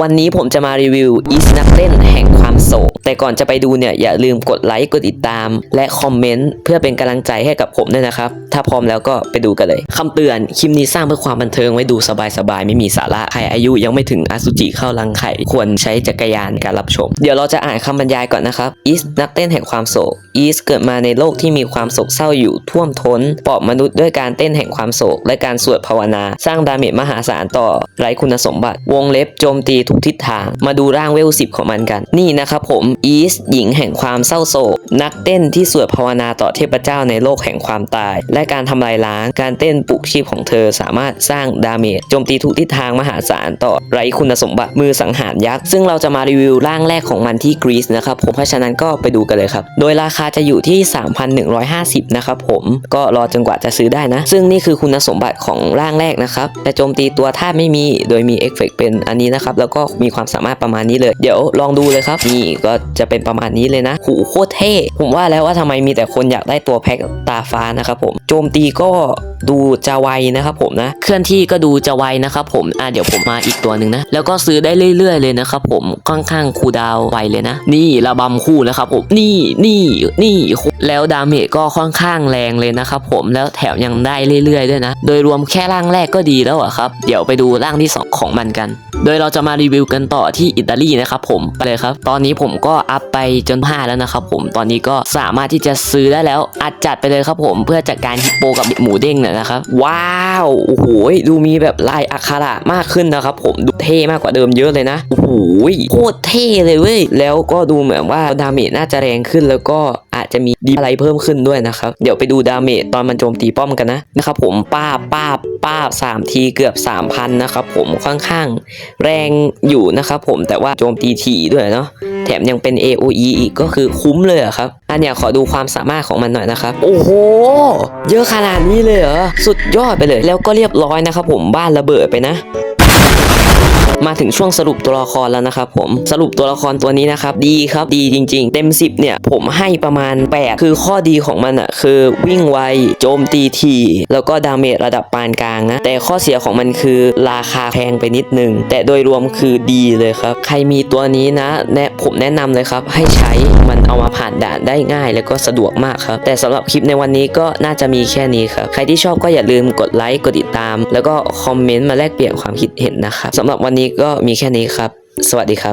วันนี้ผมจะมารีวิวอีสนักเต้นแห่งความโศก แต่ก่อนจะไปดูเนี่ยอย่าลืมกดไลค์กดติดตาม และคอมเมนต์เพื่อเป็นกำลังใจให้กับผมด้วยนะครับ ถ้าพร้อมแล้วก็ไปดูกันเลยคำเตือนคลิปนี้สร้างเพื่อความบันเทิงไว้ดูสบายๆ ไม่มีสาระใครอายุยังไม่ถึงอสุจิเข้ารังไข่ควรใช้จักรยานการรับชม เดี๋ยวเราจะอ่านคำบรรยายก่อนนะครับอีสนักเต้นแห่งความโศกอีสเกิดมาในโลกที่มีความโศกเศร้าอยู่ท่วมท้นปอบมนุษย์ด้วยการเต้นแห่งความโศก และการสวดภาวนา สร้างดาเมจมหาศาลต่อไร้คุณสมบัติ วงเล็บโจมตีทุกทิศทาง มาดูร่างเวลสิบของมันกัน นี่นะครับผมอีสหญิงแห่งความเศร้าโศก นักเต้นที่สวดภาวนาต่อเทพเจ้าในโลกแห่งความตาย และการทำลายล้าง การเต้นปลุกชีพของเธอสามารถสร้างดาเมจโจมตีทุกทิศทางมหาศาลต่อไร้คุณสมบัติมือสังหารยักษ์ ซึ่งเราจะมารีวิวร่างแรกของมันที่กรีซนะครับผมเพราะฉะนั้นก็ไปดูกันเลยครับ โดยราคาจะอยู่ที่ 3,150 นะครับผมก็รอจนกว่าจะซื้อได้นะ ซึ่งนี่คือคุณสมบัติของร่างแรกนะครับแต่โจมตีตัวธาตุไม่มีโดยมีเอฟเฟกต์เป็นอันนี้นะครับแล้วก็มีความสามารถประมาณนี้เลย เดี๋ยวลองดูเลยครับ นี่ก็จะเป็นประมาณนี้เลยนะหูโคตรเท่ ผมว่าแล้วว่าทำไมมีแต่คนอยากได้ตัวแพ็คตาฟ้านะครับผม โจมตีก็ดูจะไวนะครับผมนะ เคลื่อนที่ก็ดูจะไวนะครับผม อะเดี๋ยวผมมาอีกตัวหนึ่งนะ แล้วก็ซื้อได้เรื่อย ๆ เลยนะครับผมค่อนข้างคูดาวไวเลยนะ นี่ระบำคู่นะครับผม นี่นี่นี่แล้วดาเมจก็ค่อนข้างแรงเลยนะครับผมแล้วแถมยังได้เรื่อย ๆ ด้วยนะ โดยรวมแค่ร่างแรกก็ดีแล้วอะครับ เดี๋ยวไปดูร่างที่สองของมันกัน โดยเราจะมารีวิวกันต่อที่อิตาลีนะครับผมไปเลยครับ ตอนนี้ผมก็อัพไปจน5แล้วนะครับผมตอนนี้ก็สามารถที่จะซื้อได้แล้วอัดจัดไปเลยครับผมเพื่อจัดการฮิปโปกับหมูเด้งเนี่ยนะครับว้าวโอ้โหดูมีแบบลายอักขระมากขึ้นนะครับผมดูเท่มากกว่าเดิมเยอะเลยนะโอ้โหโคตรเท่เลยเว้ยแล้วก็ดูเหมือนว่าดาเมจน่าจะแรงขึ้นแล้วก็อาจจะมีดีอะไรเพิ่มขึ้นด้วยนะครับ เดี๋ยวไปดูดาเมจตอนมันโจมตีป้อมกันนะนะครับผมป้าป้า ป้าบสามทีเกือบ 3,000 นะครับผมค่อนข้างแรงอยู่นะครับผมแต่ว่าโจมตีถี่ด้วยเนาะแถมยังเป็น AOE อีกก็คือคุ้มเลยครับ อันเนี้ยขอดูความสามารถของมันหน่อยนะครับ โอ้โห เยอะขนาดนี้เลยเหรอ สุดยอดไปเลย แล้วก็เรียบร้อยนะครับผมบ้านระเบิดไปนะ มาถึงช่วงสรุปตัวละครแล้วนะครับผมสรุปตัวละครตัวนี้นะครับดีครับดีจริง ๆ เต็ม 10 เนี่ย ผมให้ประมาณ 8 คือข้อดีของมันอะคือวิ่งไวโจมตีทีแล้วก็ดาเมจระดับปานกลางนะ แต่ข้อเสียของมันคือราคาแพงไปนิดนึง แต่โดยรวมคือดีเลยครับ ใครมีตัวนี้นะแนะผมแนะนำเลยครับ ให้ใช้มันเอามาผ่านด่านได้ง่าย แล้วก็สะดวกมากครับ แต่สำหรับคลิปในวันนี้ก็น่าจะมีแค่นี้ครับ ใครที่ชอบก็อย่าลืมกดไลค์กดติดตาม แล้วก็คอมเมนต์มาแลกเปลี่ยนความคิดเห็นนะครับสำหรับวันนี้นี้ก็มีแค่นี้ครับ สวัสดีครับ